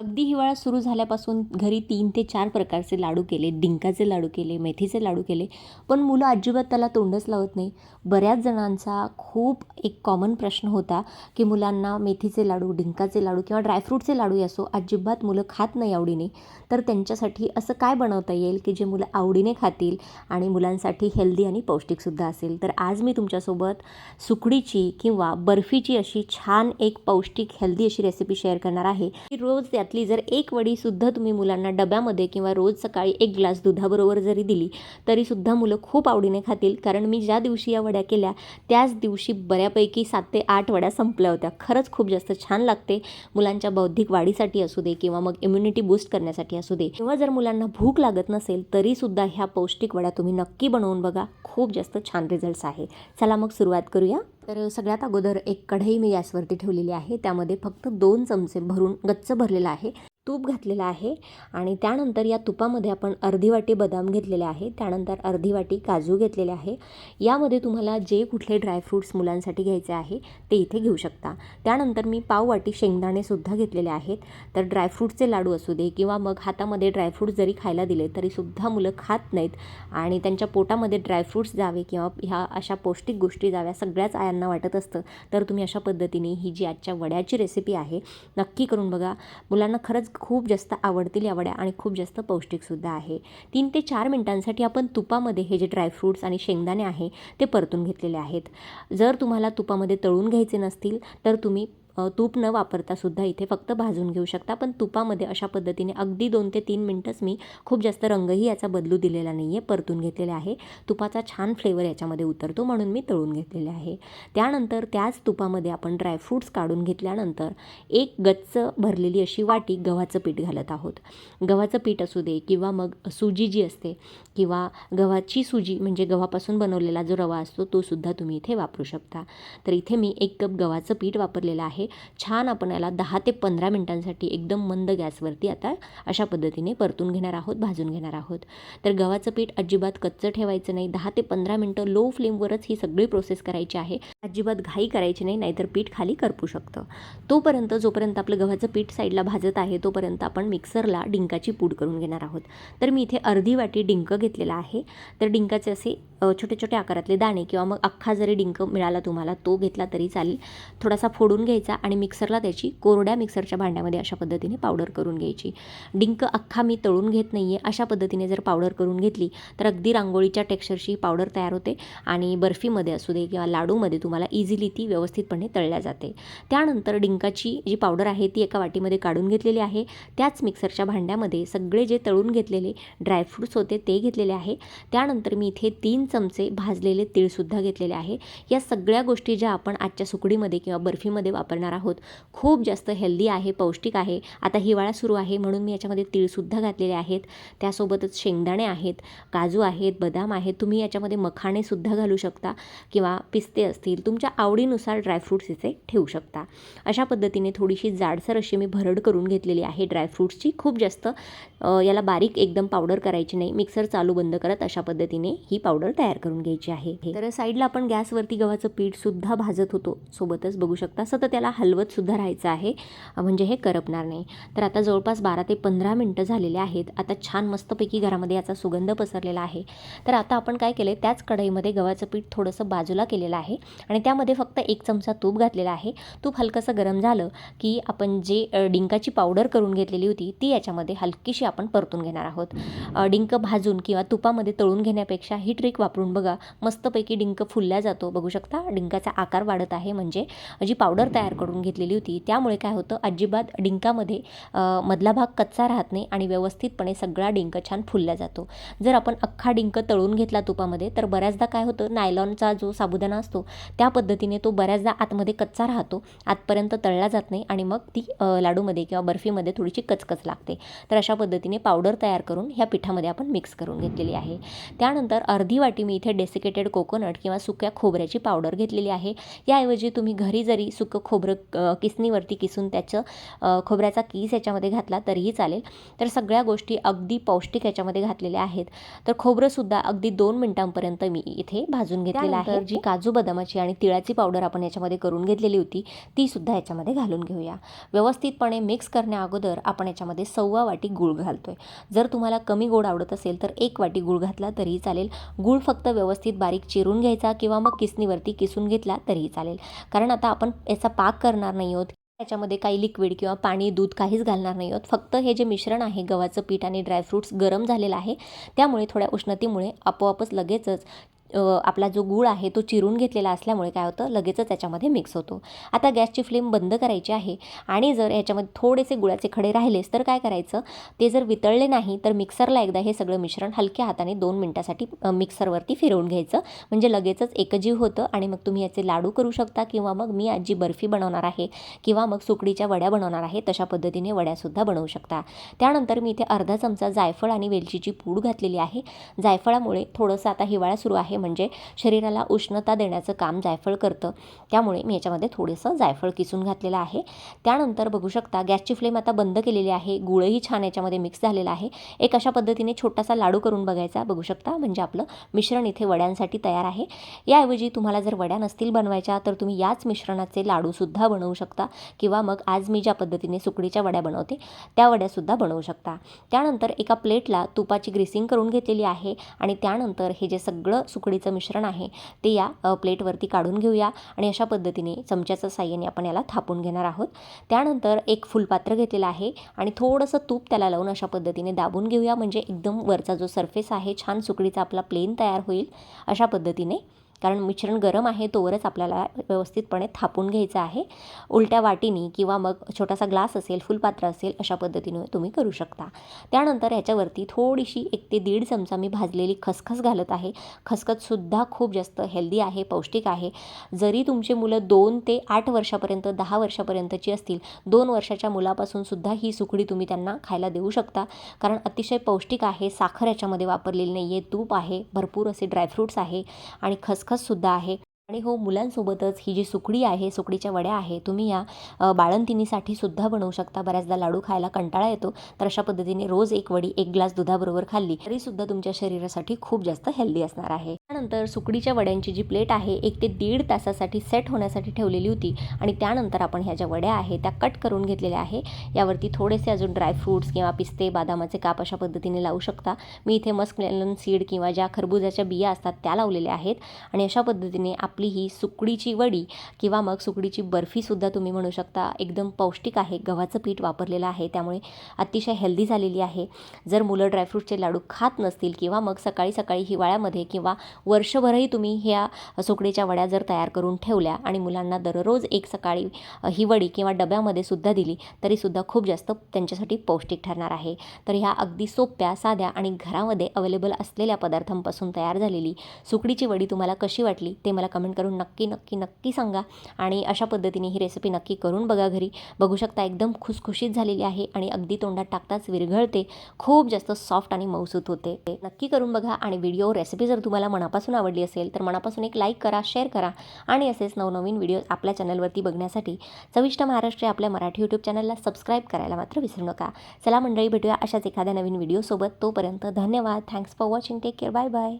अगदी हिवाळा सुरू झाल्यापासून घरी तीन ते चार प्रकारचे लाडू केले डिंकाचे लाडू केले मेथीचे लाडू केले. पण मुलं अजिबात त्याला तोंडच लावत नाही. बऱ्याच जणांचा खूप एक कॉमन प्रश्न होता की मुलांना मेथीचे लाडू डिंकाचे लाडू किंवा ड्रायफ्रूटचे लाडू असो अजिबात मुलं खात नाही आवडीने. तर त्यांच्यासाठी असं काय बनवता येईल की जे मुलं आवडीने खातील आणि मुलांसाठी हेल्दी आणि पौष्टिकसुद्धा असेल? तर आज मी तुमच्यासोबत सुकडीची किंवा बर्फीची अशी छान एक पौष्टिक हेल्दी अशी रेसिपी शेअर करणार आहे. की रोज त्यातली जर एक वडीसुद्धा तुम्ही मुलांना डब्यामध्ये किंवा रोज सकाळी एक ग्लास दुधाबरोबर जरी दिली तरीसुद्धा मुलं खूप आवडीने खातील. कारण मी ज्या दिवशी या वड्या केल्या त्याच दिवशी बऱ्यापैकी सात ते आठ वड्या संपल्या होत्या. खरंच खूप जास्त छान लागते. मुलांच्या बौद्धिक वाढीसाठी असू दे किंवा मग इम्युनिटी बूस्ट करण्यासाठी असू दे. किंवा जर मुलांना भूक लागत नसेल तरीसुद्धा ह्या पौष्टिक वड्या तुम्ही नक्की बनवून बघा. खूप जास्त छान रिझल्ट्स आहे. चला मग सुरुवात करूया. तर सगळ्यात अगोदर एक कढई मी गॅसवरती ठेवलेली आहे. त्यामध्ये फक्त दोन चमचे भरून गच्च भरलेला आहे. तूप घातलेलं आहे आणि त्यानंतर या तुपामध्ये आपण अर्धी वाटी बदाम घेतलेले आहे त्यानंतर अर्धी वाटी काजू घेतलेले आहे. यामध्ये तुम्हाला जे कुठले ड्रायफ्रूट्स मुलांसाठी घ्यायचे आहे ते इथे घेऊ शकता. त्यानंतर मी पाव वाटी शेंगदाणेसुद्धा घेतलेले आहेत. तर ड्रायफ्रूटचे लाडू असू दे किंवा मग हातामध्ये ड्रायफ्रूट्स जरी खायला दिले तरीसुद्धा मुलं खात नाहीत. आणि त्यांच्या पोटामध्ये ड्रायफ्रूट्स जावे किंवा ह्या अशा पौष्टिक गोष्टी जाव्या सगळ्याच आयांना वाटत असतं. तर तुम्ही अशा पद्धतीने ही जी आजच्या वड्याची रेसिपी आहे नक्की करून बघा. मुलांना खरंच खूप जास्त आवडतील या वड्या आणि खूप जास्त पौष्टिकसुद्धा आहे. तीन ते चार मिनटांसाठी आपण तुपामध्ये हे जे ड्रायफ्रूट्स आणि शेंगदाणे आहे ते परतून घेतलेले आहेत. जर तुम्हाला तुपामध्ये तळून घ्यायचे नसतील तर तुम्ही तूप न वापरता सुद्धा इथे फक्त भाजून घेऊ शकता. पण तुपामध्ये अशा पद्धतीने अगदी दोन ते तीन मिनटंच मी खूप जास्त रंगही याचा बदलू दिलेला नाही आहे परतून घेतलेला आहे. तुपाचा छान फ्लेवर याच्यामध्ये उतरतो म्हणून मी तळून घेतलेले आहे. त्यानंतर त्याच तुपामध्ये आपण ड्रायफ्रूट्स काढून घेतल्यानंतर एक गच्च भरलेली अशी वाटी गव्हाचं पीठ घालत आहोत. गव्हाचं पीठ असू दे किंवा मग सुजी जी असते किंवा गव्हाची सुजी म्हणजे गव्हापासून बनवलेला जो रवा असतो तो सुद्धा तुम्ही इथे वापरू शकता. तर इथे मी एक कप गव्हाचं पीठ वापरलेलं आहे. छान आपण याला दहा ते पंधरा मिनटांसाठी एकदम मंद गॅसवरती आता अशा पद्धतीने परतून घेणार आहोत भाजून घेणार आहोत. तर गव्हाचं पीठ अजिबात कच्चं ठेवायचं नाही. दहा ते पंधरा मिनटं लो फ्लेमवरच ही सगळी प्रोसेस करायची आहे. अजिबात घाई करायची नाही नाहीतर पीठ खाली करपू शकतं. तोपर्यंत जोपर्यंत आपलं गव्हाचं पीठ साईडला भाजत आहे तोपर्यंत आपण मिक्सरला डिंकाची पूड करून घेणार आहोत. तर मी इथे अर्धी वाटी डिंक घेतलेला आहे. तर डिंकाचे असे छोटे छोटे आकारातले दाणे किंवा मग अख्खा जरी डिंक मिळाला तुम्हाला तो घेतला तरी चालेल. थोडासा फोडून घ्यायचा. आणि मिक्सरला त्याची कोरड्या मिक्सरच्या भांड्यामध्ये अशा पद्धतीने पावडर करून घ्यायची. डिंक अख्खा मी तळून घेत नाही आहे अशा पद्धतीने जर पावडर करून घेतली तर अगदी रांगोळीच्या टेक्स्चरची पावडर तयार होते आणि बर्फीमध्ये असू दे किंवा लाडूमध्ये तुम्हाला इझिली ती व्यवस्थितपणे तळल्या जाते. त्यानंतर डिंकाची जी पावडर आहे ती एका वाटीमध्ये काढून घेतलेली आहे. त्याच मिक्सरच्या भांड्यामध्ये सगळे जे तळून घेतलेले ड्रायफ्रूट्स होते ते घेतलेले आहे. त्यानंतर मी इथे तीन चमचे भाजलेले तीळसुद्धा घेतलेले आहे. या सगळ्या गोष्टी ज्या आपण आजच्या सुकडीमध्ये किंवा बर्फीमध्ये वापरणार आहोत. खूप जास्त हेल्दी आहे पौष्टिक आहे. आता हिवाळा सुरू आहे म्हणून मी याच्यामध्ये तीळसुद्धा घातलेले आहेत. त्यासोबतच शेंगदाणे आहेत काजू आहेत बदाम आहेत. तुम्ही याच्यामध्ये मखाणेसुद्धा घालू शकता किंवा पिस्ते असतील. तुमच्या आवडीनुसार ड्रायफ्रूट्स इथे ठेवू शकता. अशा पद्धतीने थोडीशी जाडसर अशी मी भरड करून घेतलेली आहे. ड्रायफ्रूट्सची खूप जास्त याला बारीक एकदम पावडर करायची नाही. मिक्सर चालू बंद करत अशा पद्धतीने ही पावडर तयार करून घ्यायची आहे. तर साईडला आपण गॅसवरती गव्हाचं पीठसुद्धा भाजत होतो. सोबतच बघू शकता सतत त्याला हलवत सुद्धा राहायचं आहे म्हणजे हे करपणार नाही. तर आता जवळपास बारा ते पंधरा मिनटं झालेले आहेत. आता छान मस्तपैकी घरामध्ये याचा सुगंध पसरलेला आहे. तर आता आपण काय केलं आहे त्याच कढईमध्ये गव्हाचं पीठ थोडंसं बाजूला केलेलं आहे आणि त्यामध्ये फक्त एक चमचा तूप घातलेला आहे. तूप हलकंसं गरम झालं की आपण जे डिंकाची पावडर करून घेतलेली होती ती याच्यामध्ये हलकीशी आपण परतून घेणार आहोत. डिंक भाजून किंवा तुपामध्ये तळून घेण्यापेक्षा ही ट्रिक वापरून बघा मस्तपैकी डिंक फुलल्या जातो. बघू शकता डिंकाचा आकार वाढत आहे. म्हणजे जी पावडर तयार करून घेतलेली होती. त्यामुळे काय होतं अजिबात डिंकामध्ये मधला भाग कच्चा राहत नाही आणि व्यवस्थितपणे सगळा डिंक छान फुलला जातो. जर आपण अख्खा डिंक तळून घेतला तुपामध्ये तर बऱ्याचदा काय होतं नायलॉनचा जो साबुदाणा असतो त्या पद्धतीने तो बऱ्याचदा आतमध्ये कच्चा राहतो. आतपर्यंत तळला जात नाही आणि मग ती लाडूमध्ये किंवा बर्फीमध्ये थोडीशी कचकच लागते. तर अशा पद्धतीने पावडर तयार करून ह्या पिठामध्ये आपण मिक्स करून घेतलेली आहे. त्यानंतर अर्धी वाटी मी इथे डेसिकेटेड कोकोनट किंवा सुक्या खोबऱ्याची पावडर घेतलेली आहे. याऐवजी तुम्ही घरी जरी सुकं खोबरं खोबरं अ, किसणीवरती किसून त्याचं खोबऱ्याचा कीस याच्यामध्ये घातला तरीही चालेल. तर सगळ्या गोष्टी अगदी पौष्टिक याच्यामध्ये घातलेल्या आहेत. तर खोबरंसुद्धा अगदी दोन मिनिटांपर्यंत मी इथे भाजून घेतलेलं आहे. जी काजू बदामाची आणि तिळाची पावडर आपण याच्यामध्ये करून घेतलेली होती ती सुद्धा याच्यामध्ये घालून घेऊया. व्यवस्थितपणे मिक्स करण्या अगोदर आपण याच्यामध्ये सव्वा वाटी गूळ घालतोय. जर तुम्हाला कमी गोड आवडत असेल तर एक वाटी गूळ घातला तरीही चालेल. गूळ फक्त व्यवस्थित बारीक चिरून घ्यायचा किंवा मग किसणीवरती किसून घेतला तरीही चालेल. कारण आता आपण याचा पाक करणार नाही आहोत त्याच्यामध्ये काही लिक्विड किंवा पाणी दूध काहीच घालणार नाही आहोत फक्त हे जे मिश्रण आहे गव्हाचं पीठ आणि ड्रायफ्रूट्स गरम झालेलं आहे त्यामुळे थोड्या उष्णतेमुळे आपोआपच लगेचच आपला जो गूळ आहे तो चिरून घेतलेला असल्यामुळे काय होतं? लगेचच त्याच्यामध्ये मिक्स होतो. आता गॅसची फ्लेम बंद करायची आहे आणि जर याच्यामध्ये थोडेसे गुळाचे खडे राहिलेस तर काय करायचं? ते जर वितळले नाही तर मिक्सरला एकदा हे सगळं मिश्रण हलक्या हाताने दोन मिनटासाठी मिक्सरवरती फिरवून घ्यायचं. म्हणजे लगेचच एकजीव होतं आणि मग तुम्ही याचे लाडू करू शकता किंवा मग मी आजी बर्फी बनवणार आहे किंवा मग सुकडीच्या वड्या बनवणार आहे तशा पद्धतीने वड्यासुद्धा बनवू शकता. त्यानंतर मी इथे अर्धा चमचा जायफळ आणि वेलचीची पूड घातलेली आहे. जायफळामुळे थोडंसं आता हिवाळा सुरू आहे. म्हणजे शरीराला उष्णता देण्याचं काम जायफळ करतं. त्यामुळे मी याच्यामध्ये थोडंसं जायफळ किसून घातलेलं आहे. त्यानंतर बघू शकता गॅसची फ्लेम आता बंद केलेली आहे. गुळही छान याच्यामध्ये मिक्स झालेला आहे. एक अशा पद्धतीने छोटासा लाडू करून बघायचा. बघू शकता म्हणजे आपलं मिश्रण इथे वड्यांसाठी तयार आहे. याऐवजी तुम्हाला जर वड्या नसतील बनवायच्या तर तुम्ही याच मिश्रणाचे लाडूसुद्धा बनवू शकता. किंवा मग आज मी ज्या पद्धतीने सुकडीच्या वड्या बनवते त्या वड्यासुद्धा बनवू शकता. त्यानंतर एका प्लेटला तुपाची ग्रेसिंग करून घेतलेली आहे. आणि त्यानंतर हे जे सगळं सुक तुकडीचं मिश्रण आहे ते या प्लेटवरती काढून घेऊया आणि अशा पद्धतीने चमच्याच्या साह्याने आपण याला थापून घेणार आहोत. त्यानंतर एक फुलपात्र घेतलेलं आहे आणि थोडंसं तूप त्याला लावून अशा पद्धतीने दाबून घेऊया. म्हणजे एकदम वरचा जो सरफेस आहे छान सुकडीचा आपला प्लेन तयार होईल अशा पद्धतीने. कारण मिश्रण गरम आहे तोवरच आपल्याला व्यवस्थितपणे थापून घ्यायचं आहे. उलट्या वाटीनी किंवा मग छोटासा ग्लास असेल फुलपात्र असेल अशा पद्धतीने तुम्ही करू शकता. त्यानंतर याच्यावरती थोडीशी एक ते दीड चमचा मी भाजलेली खसखस घालत आहे. खसखससुद्धा खूप जास्त हेल्दी आहे पौष्टिक आहे. जरी तुमचे मुलं दोन ते आठ वर्षापर्यंत दहा वर्षापर्यंतची असतील दोन वर्षाच्या मुलापासून सुद्धा ही सुकडी तुम्ही त्यांना खायला देऊ शकता. कारण अतिशय पौष्टिक आहे साखर याच्यामध्ये वापरलेली नाही आहे तूप आहे भरपूर असे ड्रायफ्रूट्स आहे आणि खसखससुद्धा आहे. आणि हो मुलांसोबतच ही जी सुकडी आहे सुकडीच्या वड्या आहे तुम्ही या बाळंतिनीसाठी सुद्धा बनवू शकता. बऱ्याचदा लाडू खायला कंटाळा येतो तर अशा पद्धतीने रोज एक वडी एक ग्लास दुधाबरोबर खाल्ली तरीसुद्धा तुमच्या शरीरासाठी खूप जास्त हेल्दी असणार आहे. त्यानंतर सुकडीच्या वड्यांची जी प्लेट आहे एक ते दीड तासासाठी सेट होण्यासाठी ठेवलेली होती. आणि त्यानंतर आपण ह्या ज्या वड्या आहे त्या कट करून घेतलेल्या आहे. यावरती थोडेसे अजून ड्रायफ्रूट्स किंवा पिस्ते बदामाचे काप अशा पद्धतीने लावू शकता. मी इथे मस्क मेलन सीड किंवा ज्या खरबुजाच्या बिया असतात त्या लावलेल्या आहेत. आणि अशा पद्धतीने आपली ही सुकडीची वडी किंवा मग सुकडीची बर्फीसुद्धा तुम्ही म्हणू शकता एकदम पौष्टिक आहे. गव्हाचं पीठ वापरलेलं आहे त्यामुळे अतिशय हेल्दी झालेली आहे. जर मुलं ड्रायफ्रूटचे लाडू खात नसतील किंवा मग सकाळी सकाळी हिवाळ्यामध्ये किंवा वर्षभरही तुम्ही ह्या सुकडीच्या वड्या जर तयार करून ठेवल्या आणि मुलांना दररोज एक सकाळी ही वडी किंवा डब्यामध्ये सुद्धा दिली तरीसुद्धा खूप जास्त त्यांच्यासाठी पौष्टिक ठरणार आहे. तर ह्या अगदी सोप्या साध्या आणि घरामध्ये अवेलेबल असलेल्या पदार्थांपासून तयार झालेली सुकडीची वडी तुम्हाला कशी वाटली ते मला कमेंट करून नक्की नक्की नक्की सांगा आणि अशा पद्धतीने ही रेसिपी नक्की करून बघा घरी. बघू शकता एकदम खुसखुशीत झालेली आहे आणि अगदी तोंडात टाकताच विरघळते. खूप जास्त सॉफ्ट आणि मऊसूत होते. ते नक्की करून बघा आणि व्हिडिओ रेसिपी जर तुम्हाला मनापासून आवडली असेल तर मनापासून एक लाईक करा शेअर करा आणि असेच नवनवीन व्हिडिओ आपल्या चॅनलवरती बघण्यासाठी चविष्ट महाराष्ट्र आपल्या मराठी यूट्यूब चॅनलला सबस्क्राईब करायला मात्र विसरू नका. चला मंडळी भेटूया अशाच एखाद्या नवीन व्हिडिओसोबत तोपर्यंत धन्यवाद. Thanks for watching take care bye bye